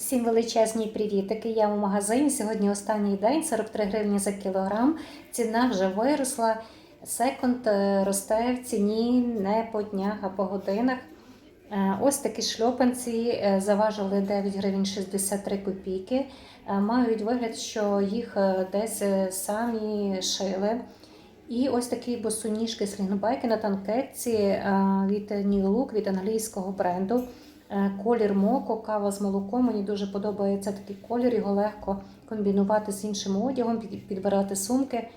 Всім величезні привітики. Я у магазині. Сьогодні останній день 43 гривні за кілограм. Ціна вже виросла. Секонд е, росте в ціні не по днях, а по годинах. Е, Ось такі шльопанці е, заважили 9 гривень 63 копійки. Мають вигляд, що їх десь самі шили. І ось такі босоніжки слінгбайки на танкетці від New Look, від англійського бренду. Е, Колір моко, кава з молоком. Мені дуже подобається такий колір, його легко комбінувати з іншим одягом, підбирати сумки.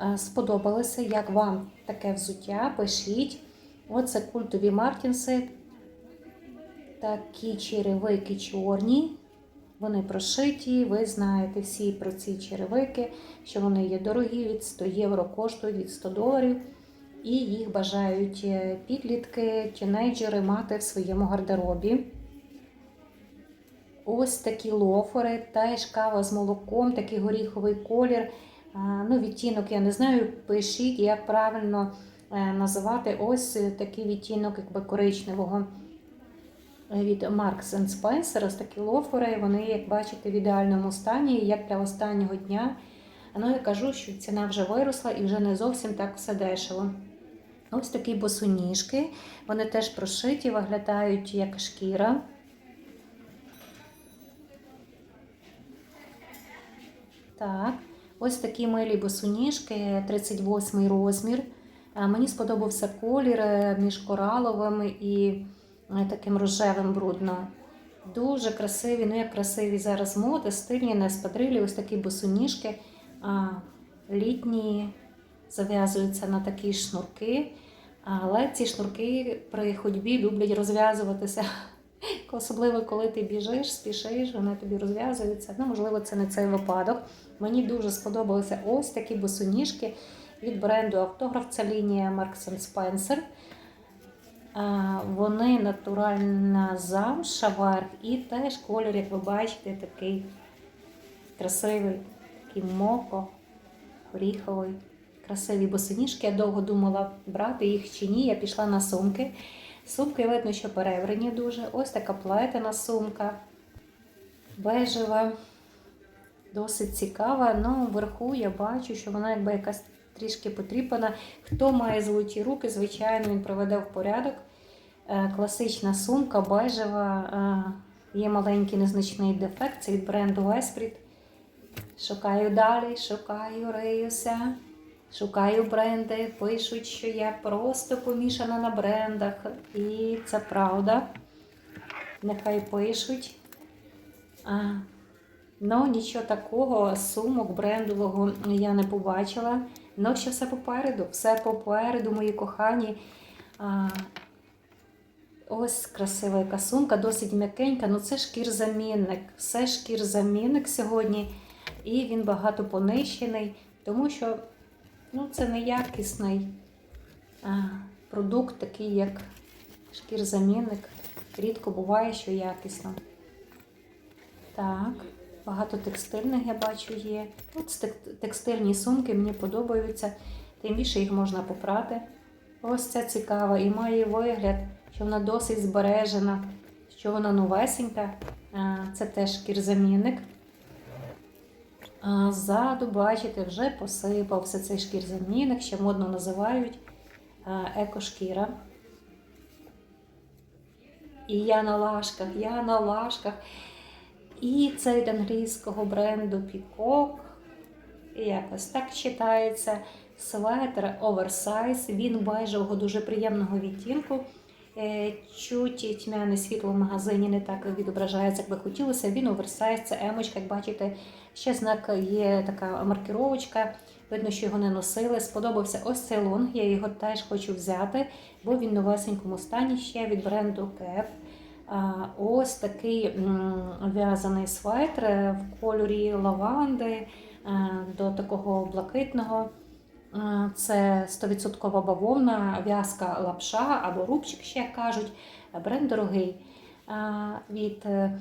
Е, Сподобалося, як вам таке взуття? Пишіть. Оце культові Мартінси. Такі черевики чорні. Вони прошиті. Ви знаєте всі про ці черевики, що вони є дорогі, від 100 євро коштують від 100 доларів. І їх бажають е, підлітки, тінейджери мати в своєму гардеробі. Ось такі лофери, теж кава з молоком, такий горіховий колір. Ну, відтінок я не знаю. Пишіть, як правильно е, називати ось е, такий відтінок якби коричневого від Marks Spencer. Ось такі лофери. Вони, як бачите, в ідеальному стані, як для останнього дня. Ну, я кажу, що ціна вже виросла і вже не зовсім так все дешево. Ось такі босоніжки. Вони теж прошиті, виглядають як шкіра. Так, ось такі милі босоніжки, 38 розмір. Е, Мені сподобався колір е, між кораловим і е, таким рожевим брудно. Дуже красиві, ну як красиві зараз моди, стильні, не спадрилі, ось такі босоніжки. Літні зав'язуються на такі шнурки, але ці шнурки при ходьбі люблять розв'язуватися. Особливо, коли ти біжиш, спішиш, вони тобі розв'язуються. Ну, можливо, це не цей випадок. Мені дуже сподобалися ось такі босоніжки від бренду Автограф. Це лінія Marks Spencer. Вони натуральна замша верх і теж колір, як ви бачите, такий красивий, такий моко, горіховий. Красиві босоніжки. Я довго думала брати їх чи ні. Я пішла на сумки. Сумки видно, що переврені дуже. Ось така плетена сумка. Бежева. Досить цікава. Ну, вверху я бачу, що вона якби якась трішки потріпана. Хто має золоті руки, звичайно, він проведе в порядок. Е, Класична сумка, бежева. Е, Є маленький незначний дефект. Це від бренду Esprit. Шукаю далі, шукаю, риюся. Шукаю бренди, пишуть, що я просто помішана на брендах. І це правда. Нехай пишуть. А, ну, нічого такого, сумок брендового я не побачила. Ну, ще все попереду, все попереду, мої кохані. А, ось красива яка сумка, досить м'якенька. Ну, це шкірзамінник. Все шкірзамінник сьогодні. І він багато понищений, тому що Ну, це неякісний а, продукт, такий як шкірзамінник. Рідко буває, що якісно. Так, багато текстильних я бачу є. От текстильні сумки мені подобаються, тим більше їх можна попрати. Ось ця цікава і має вигляд, що вона досить збережена, що вона новесенька. А, Це теж шкірзамінник. Ззаду, бачите, вже посипався цей шкірзамінник, ще модно називають екошкіра. І я на лашках, я на лашках. І це від англійського бренду. І якось так читається. Светр оверсайз. Він бежевого дуже приємного відтінку. Е, Чуть тьмяне світло в магазині не так відображається, як би хотілося. Він оверсайз, це емочка, як бачите, ще знак є така маркіровочка. Видно, що його не носили. Сподобався ось цей лонг, я його теж хочу взяти, бо він новесенькому стані ще від бренду. А, Ось такий в'язаний светр е, в кольорі лаванди е, до такого блакитного. Е, Це 100% бавовна, в'язка лапша або рубчик, ще як кажуть. Бренд дорогий. Е, Від е,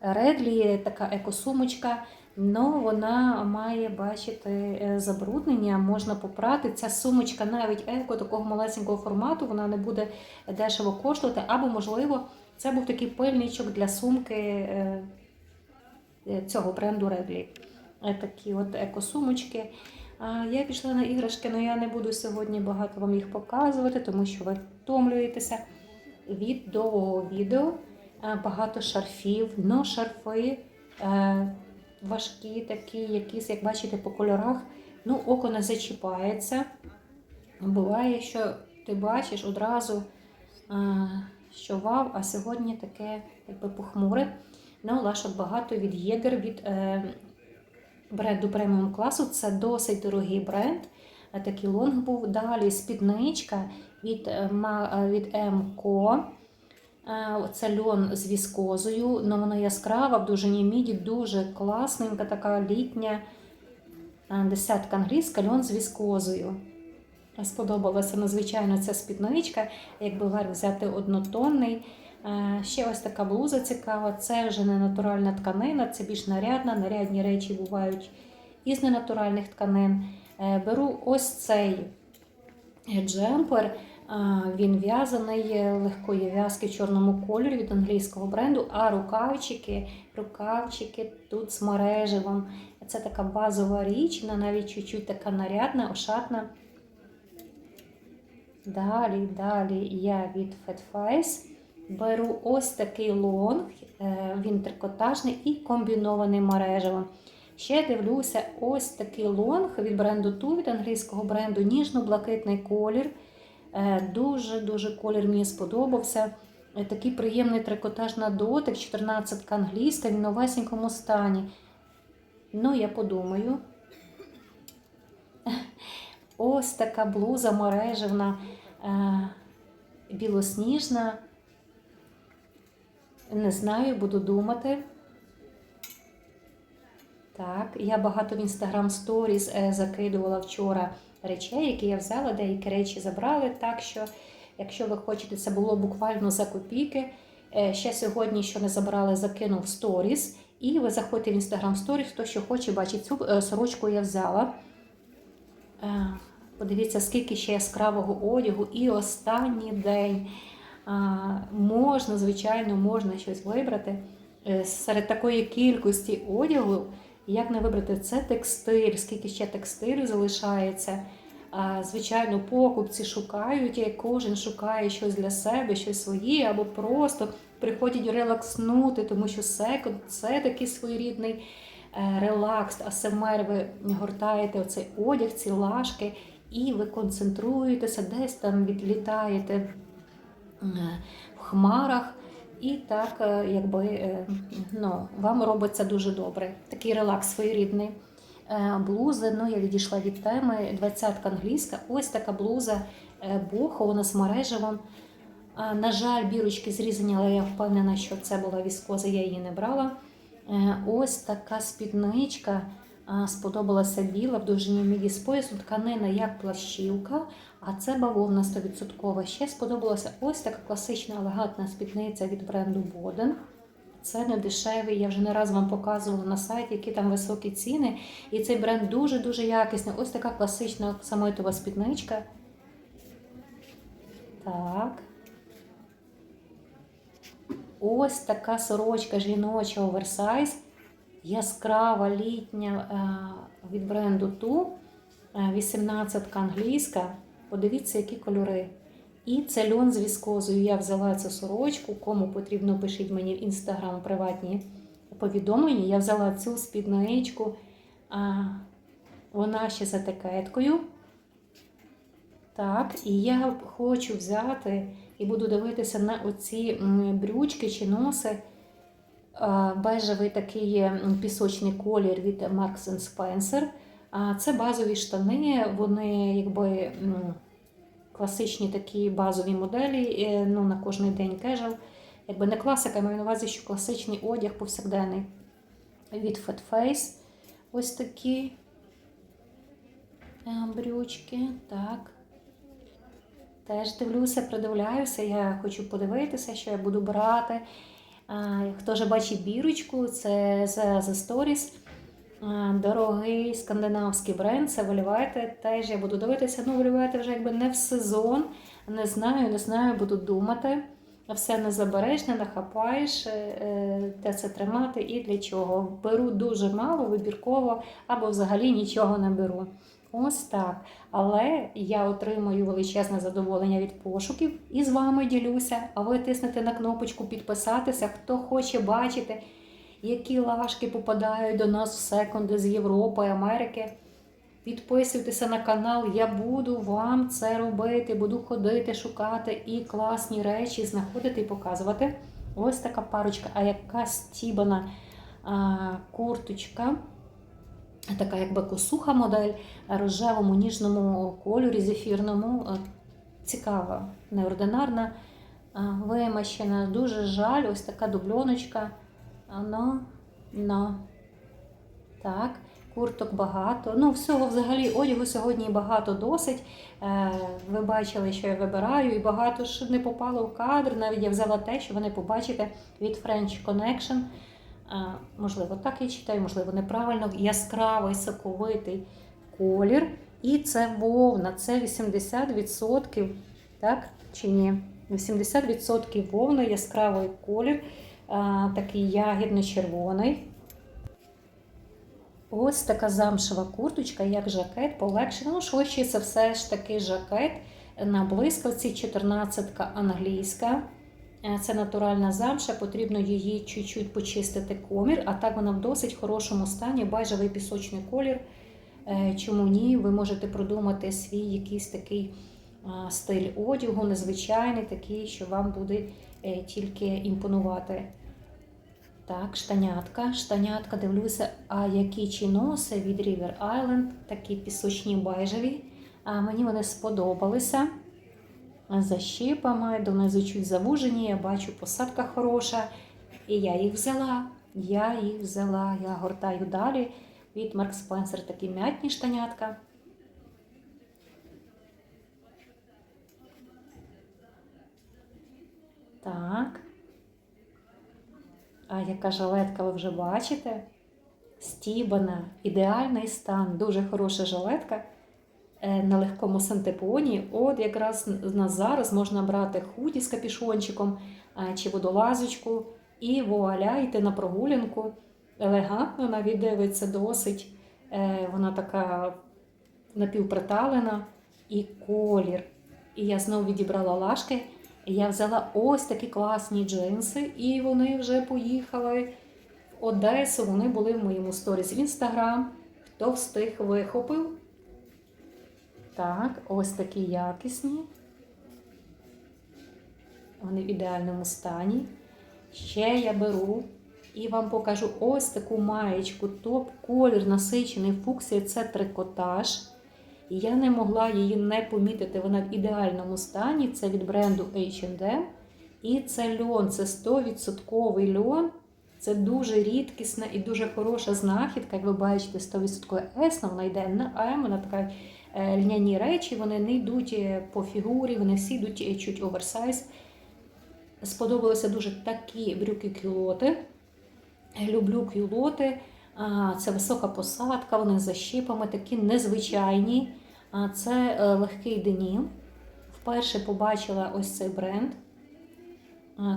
Редлі така екосумочка. Ну, вона має бачити е, забруднення, можна попрати. Ця сумочка навіть еко такого малесенького формату, вона не буде дешево коштувати, або, можливо, Це був такий пильничок для сумки е, е, цього бренду Редлі. Е, Такі от екосумочки. Я пішла на іграшки, але я не буду сьогодні багато вам їх показувати, тому що ви втомлюєтеся від довгого відео. Багато шарфів, но шарфи е, важкі, такі, якісь, як бачите, по кольорах. Ну, око не зачіпається. Буває, що ти бачиш одразу, що вау, а сьогодні таке якби похмуре. Ну, лашок багато від Єгер, від е, бренду преміум класу. Це досить дорогий бренд. Е, Такий лонг був. Далі спідничка від, е, е, від МКО. Це льон з віскозою, але вона яскрава, в довжині міді, дуже класненька, така літня. Десятка англійська, льон з віскозою. Сподобалася надзвичайно ця спідничка, якби верх взяти однотонний. Е, Ще ось така блуза цікава. Це вже не натуральна тканина, це більш нарядна. Нарядні речі бувають із ненатуральних тканин. Е, Беру ось цей джемпер. Він в'язаний е, легкої в'язки в чорному кольорі від англійського бренду, а рукавчики, рукавчики тут з мереживом. Це така базова річ, вона навіть чуть-чуть така нарядна, ошатна. Далі, далі я від Fat Face беру ось такий лонг, е, він трикотажний і комбінований мережевим. Ще дивлюся ось такий лонг від бренду Ту, від англійського бренду, ніжно-блакитний колір. Е, Дуже-дуже колір мені сподобався. Е, Такий приємний трикотаж на дотик, 14 англійська, в новесенькому стані. Ну, я подумаю. Ось така блуза мережевна, білосніжна. Не знаю, буду думати. Так, я багато в Instagram Stories е, закидувала вчора речей, які я взяла, деякі речі забрали. Так що, якщо ви хочете, це було буквально за копійки. Е, Ще сьогодні, що не забрали, закинув Stories. І ви заходьте в Instagram Stories, хто що хоче, бачить цю е, сорочку я взяла. Подивіться, скільки ще яскравого одягу. І останній день. А, Можна, звичайно, можна щось вибрати. Е, Серед такої кількості одягу, як не вибрати, це текстиль, скільки ще текстилю залишається. Звичайно, покупці шукають, і кожен шукає щось для себе, щось своє, або просто приходять релакснути, тому що секонд це такий своєрідний е, релакс, АСМР, ви гортаєте оцей одяг, ці лашки, і ви концентруєтеся, десь там відлітаєте в хмарах. І так, е, якби е, ну, вам робиться дуже добре. Такий релакс своєрідний. Е, Блузи, ну я відійшла від теми. Двадцятка англійська. Ось така блуза е, бохо, вона з мережевом. На жаль, бірочки зрізані, але я впевнена, що це була віскоза, я її не брала. Е, Ось така спідничка. Сподобалася біла в довжині міді з поясу, тканина як плащівка, а це бавовна 100%. Ще сподобалася ось така класична елегантна спідниця від бренду Боден. Це не дешевий, я вже не раз вам показувала на сайті, які там високі ціни. І цей бренд дуже-дуже якісний. Ось така класична самойтова спідничка. Так. Ось така сорочка жіноча оверсайз, яскрава літня е, від бренду Ту, 18 англійська. Подивіться, які кольори. І це льон з віскозою. Я взяла цю сорочку. Кому потрібно, пишіть мені в інстаграм приватні повідомлення. Я взяла цю спідничку. А, вона ще з етикеткою. Так, і я хочу взяти і буду дивитися на оці брючки чи носи. Бежевий такий пісочний колір від Marks Spencer. А Це базові штани, вони якби м, класичні такі базові моделі, ну, на кожний день кежал. Якби не класика, я маю на увазі, що класичний одяг повсякденний від Fat Face. Ось такі е, брючки. Так. Теж дивлюся, придивляюся, я хочу подивитися, що я буду брати. Хто вже бачить бірочку, це з The Stories. А, Дорогий скандинавський бренд, це Вольвайте. Теж я буду дивитися. Ну, Вольвайте вже якби не в сезон. Не знаю, не знаю, буду думати. все не забереш, не нахапаєш, е, е, де це тримати і для чого. Беру дуже мало, вибірково або взагалі нічого не беру. Ось так. Але я отримую величезне задоволення від пошуків і з вами ділюся. А ви тиснете на кнопочку підписатися, хто хоче бачити, які лашки попадають до нас в секунди з Європи, Америки. Підписуйтеся на канал, я буду вам це робити, буду ходити, шукати і класні речі знаходити і показувати. Ось така парочка, а яка стібана а, курточка. Така якби косуха модель рожевому ніжному кольорі, зефірному. Е, Цікава, неординарна, вимащена. Дуже жаль, ось така дубльоночка. Но, но. Так, курток багато. Ну, всього взагалі одягу сьогодні багато досить. Е, Ви бачили, що я вибираю, і багато ж не попало в кадр. Навіть я взяла те, що ви не побачите від French Connection. Е, Можливо, так я читаю, можливо, неправильно. Яскравий соковитий колір. І це вовна, це 80%, так чи ні? 80% вовна, яскравий колір, такий ягідно-червоний. Ось така замшева курточка, як жакет, полегшена. Ну, швидше це все ж таки жакет на блискавці, 14 англійська. Е, Це натуральна замша, потрібно її чуть-чуть почистити комір, а так вона в досить хорошому стані, байжевий пісочний колір. Е, Чому ні? Ви можете продумати свій якийсь такий стиль одягу, незвичайний, такий, що вам буде тільки імпонувати. Так, штанятка. Штанятка, дивлюся, а які чи носи від River Island, такі пісочні байжеві. А мені вони сподобалися. За щипами, донизу чуть завужені, я бачу, посадка хороша. І я їх взяла. Я їх взяла. Я гортаю далі від Марк Спенсер такі м'ятні штанятка. Так. А яка жилетка ви вже бачите? Стібана, ідеальний стан, дуже хороша жилетка е, на легкому синтепоні. От якраз на зараз можна брати худі з капішончиком чи водолазочку і вуаля йти на прогулянку. Елегантно навіть дивиться досить. Е, Вона така напівприталена і колір. І я знову відібрала лашки. Я взяла ось такі класні джинси, і вони вже поїхали в Одесу. Вони були в моєму сторіс в інстаграм. Хто встиг вихопив? Так, ось такі якісні. Вони в ідеальному стані. Ще я беру і вам покажу ось таку маєчку. Топ колір насичений фуксія це трикотаж. І я не могла її не помітити. Вона в ідеальному стані. Це від бренду H&M. І це льон, це 100% льон. Це дуже рідкісна і дуже хороша знахідка. Як ви бачите, 100% есна, вона йде на М, вона така е, льняні речі, вони не йдуть е, по фігурі, вони всі йдуть е, чуть оверсайз. Сподобалися дуже такі брюки кюлоти. Люблю кюлоти. Це висока посадка, вони з защіпами, такі незвичайні. Це е, легкий денім. Вперше побачила ось цей бренд.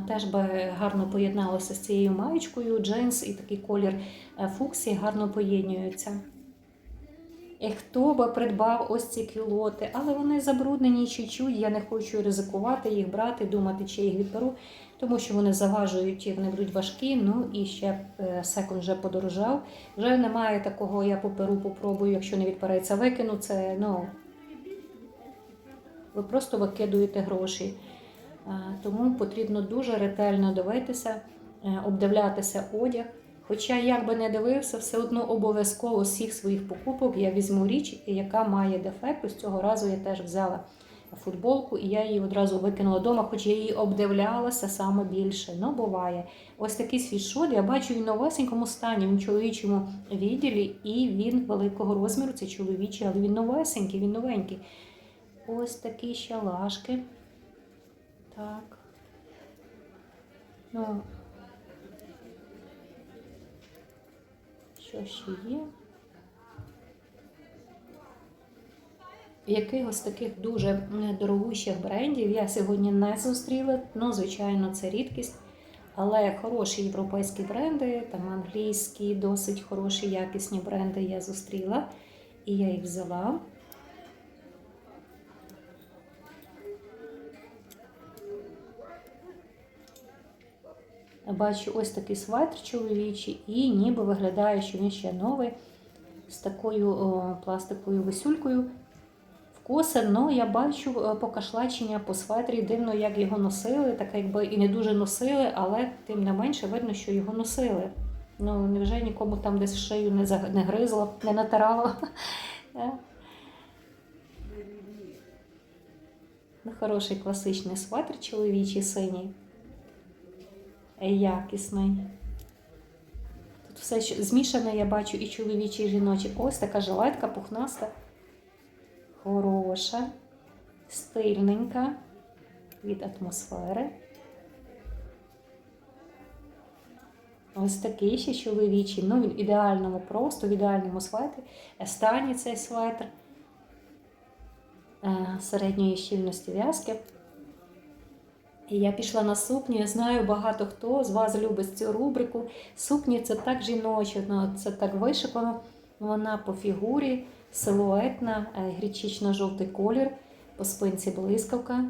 Теж би гарно поєдналося з цією маєчкою. Джинс і такий колір е, фуксії гарно поєднуються. І хто би придбав ось ці кілоти, але вони забруднені чуть-чуть, я не хочу ризикувати їх брати, думати, чи їх відберу, тому що вони заважують і вони будуть важкі. Ну і ще е, секунд вже подорожав. Вже немає такого, я поперу, попробую, якщо не відпереться, викину це. ну, Ви просто викидуєте гроші. Тому потрібно дуже ретельно дивитися, е, обдивлятися одяг. Хоча, як би не дивився, все одно обов'язково з всіх своїх покупок я візьму річ, яка має дефект. Ось цього разу я теж взяла футболку, і я її одразу викинула вдома, хоч я її обдивлялася саме більше. Ну, буває. Ось такий світшот, я бачу він новесенькому стані, в чоловічому відділі, і він великого розміру, це чоловічий, але він новесенький, він новенький. Ось такі ще лашки. Так. Ну, що ще є? Якихось таких дуже дорогущих брендів я сьогодні не зустріла. Ну, звичайно, це рідкість. Але хороші європейські бренди, там англійські, досить хороші, якісні бренди я зустріла. І я їх взяла. Бачу ось такий светр чоловічий, і ніби виглядає, що він ще новий, з такою о, пластиковою висюлькою. Вкоси, ну я бачу е, покашлачення по светрі, дивно, як його носили, так якби і не дуже носили, але тим не менше видно, що його носили. Ну, невже нікому там десь шию не, заг- не гризло, не натирало. Е. Ну, Хороший класичний светр чоловічий синій. Е, Якісний. Тут все змішане, я бачу, і чоловічий, і жіночий. Ось така жилетка пухнаста. Хороша, стильненька від атмосфери. Ось такий ще чоловічий. Ну, він в ідеальному просто, в ідеальному светрі. Естані цей светр е, середньої щільності в'язки. І я пішла на сукню. Я знаю, багато хто з вас любить цю рубрику. Сукні це так жіноче, ну, це так вишикано. Вона по фігурі, силуетна, е, гречично-жовтий колір, по спинці блискавка.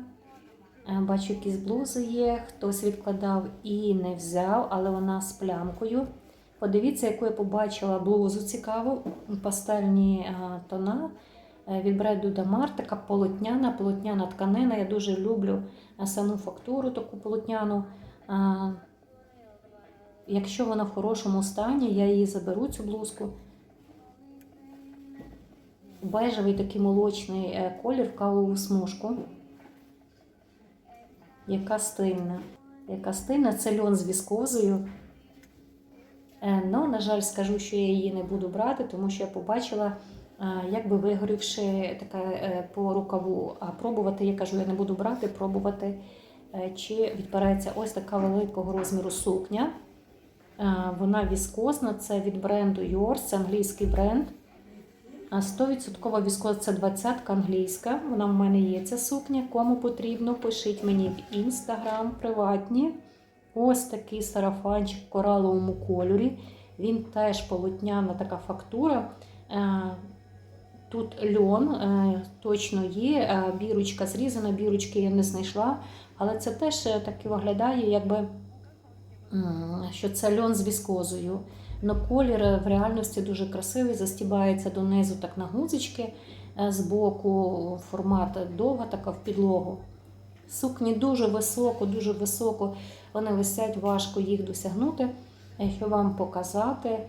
Е, Бачу, якісь блузи є, хтось відкладав і не взяв, але вона з плямкою. Подивіться, яку я побачила блузу цікаву, пастельні е, тона від бренду Дамар, така полотняна, полотняна тканина. Я дуже люблю саму фактуру таку полотняну. Якщо вона в хорошому стані, я її заберу, цю блузку. Бежевий такий молочний е, колір в кавову смужку. Яка стильна. Яка стильна, це льон з віскозою. Е, Ну, на жаль, скажу, що я її не буду брати, тому що я побачила, е, якби вигорівши така по рукаву. А пробувати, я кажу, я не буду брати, пробувати, чи відбереться ось така великого розміру сукня. Вона віскозна, це від бренду Yours, це англійський бренд. А 100% віскоза це 20 англійська. Вона в мене є ця сукня. Кому потрібно, пишіть мені в інстаграм приватні. Ось такий сарафанчик в кораловому кольорі. Він теж полотняна така фактура. Е, Тут льон е, точно є. е, Бірочка зрізана, бірочки я не знайшла. Але це теж е, таки виглядає, якби що це льон з віскозою. Но колір е, в реальності дуже красивий, застібається донизу так на гузички е, з боку, формат довга, така в підлогу. Сукні дуже високо, дуже високо. Вони висять, важко їх досягнути. Якщо вам показати, е,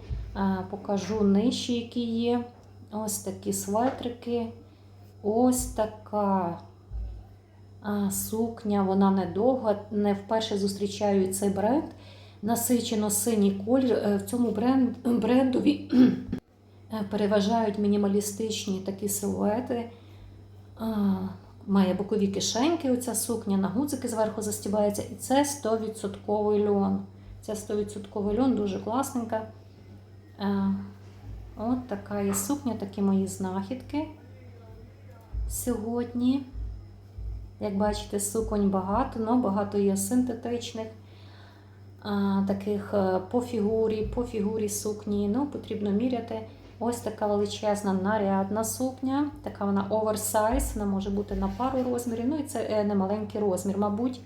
покажу нижчі, які є. Ось такі светрики. Ось така сукня, вона недовга. Не вперше зустрічаю цей бренд. Насичено синій колір. Е, В цьому бренд, брендові е, переважають мінімалістичні такі силуети. Має бокові кишеньки, оця сукня на гудзики зверху застібається. І це 100% льон. Це 100% льон, дуже класненька. Е, От така є сукня, такі мої знахідки сьогодні. Як бачите, суконь багато, але багато є синтетичних, таких е, по фігурі, по фігурі сукні. Ну, потрібно міряти. Ось така величезна нарядна сукня, така вона оверсайз, вона може бути на пару розмірів. Ну і це е, не маленький розмір, мабуть.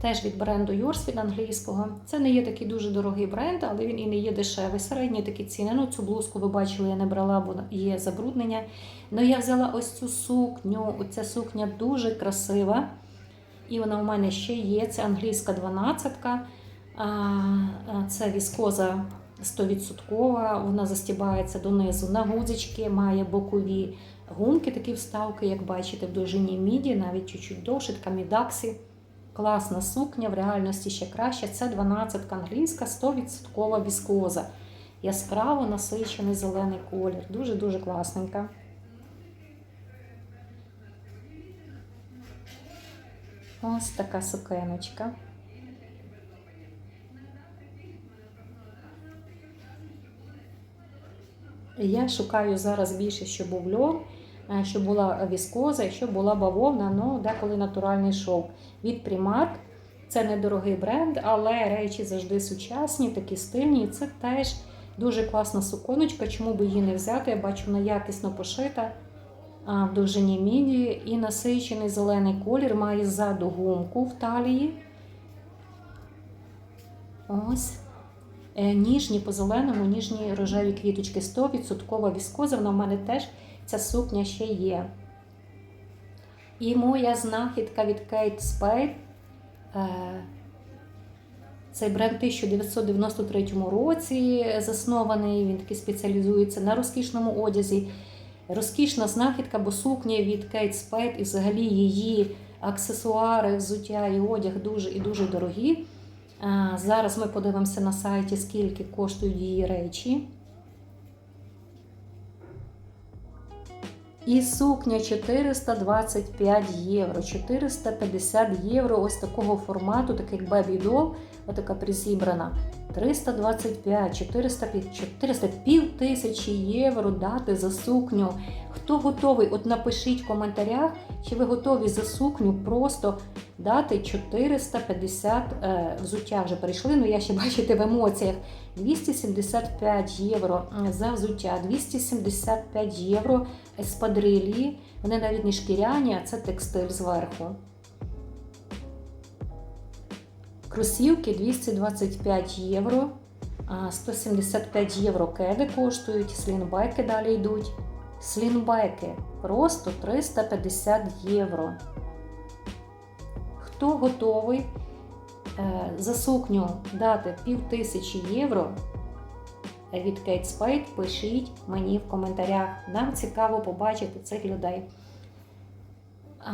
Теж від бренду Yours від англійського. Це не є такий дуже дорогий бренд, але він і не є дешевий. Середні такі ціни. Ну, цю блузку ви бачили, я не брала, бо є забруднення. Ну, я взяла ось цю сукню. Ця сукня дуже красива. І вона у мене ще є. Це англійська 12-ка. Це віскоза 100%. Вона застібається донизу на гудзички, має бокові гумки, такі вставки, як бачите, в довжині міді, навіть чуть-чуть довше, така мідаксі. Класна сукня, в реальності ще краще. Це 12 англійська, 100% віскоза. Яскраво насичений зелений колір. Дуже-дуже класненька. Ось така сукеночка. Я шукаю зараз більше, щоб був льон. е, щоб була віскоза, і щоб була бавовна, ну деколи натуральний шов. Від Primark. Це недорогий бренд, але речі завжди сучасні, такі стильні. І це теж дуже класна суконочка. Чому би її не взяти? Я бачу, вона якісно пошита в довжині міді і насичений зелений колір має ззаду гумку в талії. Ось. Е, Ніжні по зеленому, ніжні рожеві квіточки. 100% віскоза, вона в мене теж ця сукня ще є. І моя знахідка від Kate Spade. Е, Цей бренд в 1993 році заснований, він такий спеціалізується на розкішному одязі. Розкішна знахідка, бо сукня від Kate Spade і взагалі її аксесуари, взуття і одяг дуже і дуже дорогі. Зараз ми подивимося на сайті, скільки коштують її речі. І сукня 425 євро, 450 євро ось такого формату, так як Baby Doll, отака призібрана. 325, 405, 400, пів тисячі євро дати за сукню. Хто готовий? От напишіть в коментарях, чи ви готові за сукню просто дати 450 е, взуття вже перейшли. Ну я ще бачите в емоціях. 275 євро за взуття, 275 євро еспадрилі. Вони навіть не шкіряні, а це текстиль зверху. Кросівки 225 євро, 175 євро кеди коштують, слінбайки далі йдуть. Слінбайки просто 350 євро. Хто готовий е, за сукню дати пів тисячі євро від Kate Spade, пишіть мені в коментарях. Нам цікаво побачити цих людей.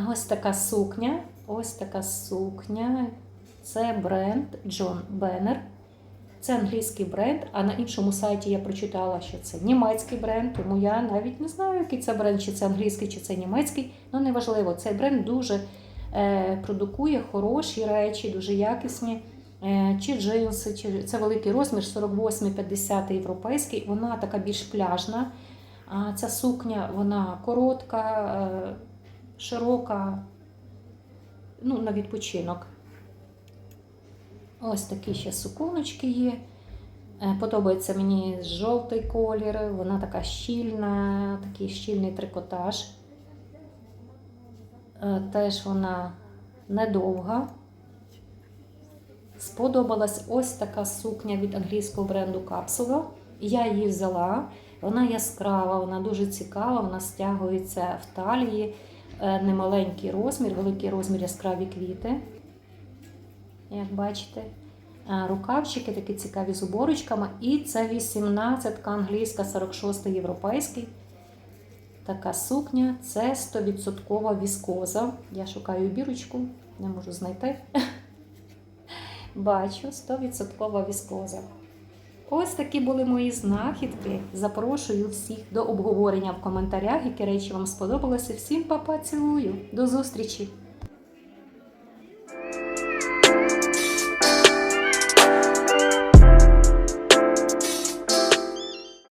Ось така сукня. Ось така сукня. Це бренд John Banner. Це англійський бренд, а на іншому сайті я прочитала, що це німецький бренд, тому я навіть не знаю, який це бренд, чи це англійський, чи це німецький. Ну, неважливо, цей бренд дуже е, продукує хороші речі, дуже якісні. Е, чи джинси, чи це великий розмір, 48-50 європейський. Вона така більш пляжна. А ця сукня вона коротка, е, широка, ну, на відпочинок. Ось такі ще суконочки є. Е, Подобається мені жовтий колір, вона така щільна, такий щільний трикотаж. Е, Теж вона недовга. Сподобалась ось така сукня від англійського бренду Капсула. Я її взяла. Вона яскрава, вона дуже цікава, вона стягується в талії, Е, немаленький розмір, великий розмір яскраві квіти. Як бачите, Е, рукавчики такі цікаві з уборочками. І це 18 англійська, 46 європейський. Така сукня це 100% віскоза. Я шукаю бірочку, не можу знайти. Бачу, 100% віскоза. Ось такі були мої знахідки. Запрошую всіх до обговорення в коментарях, які речі вам сподобалися. Всім папа цілую. До зустрічі!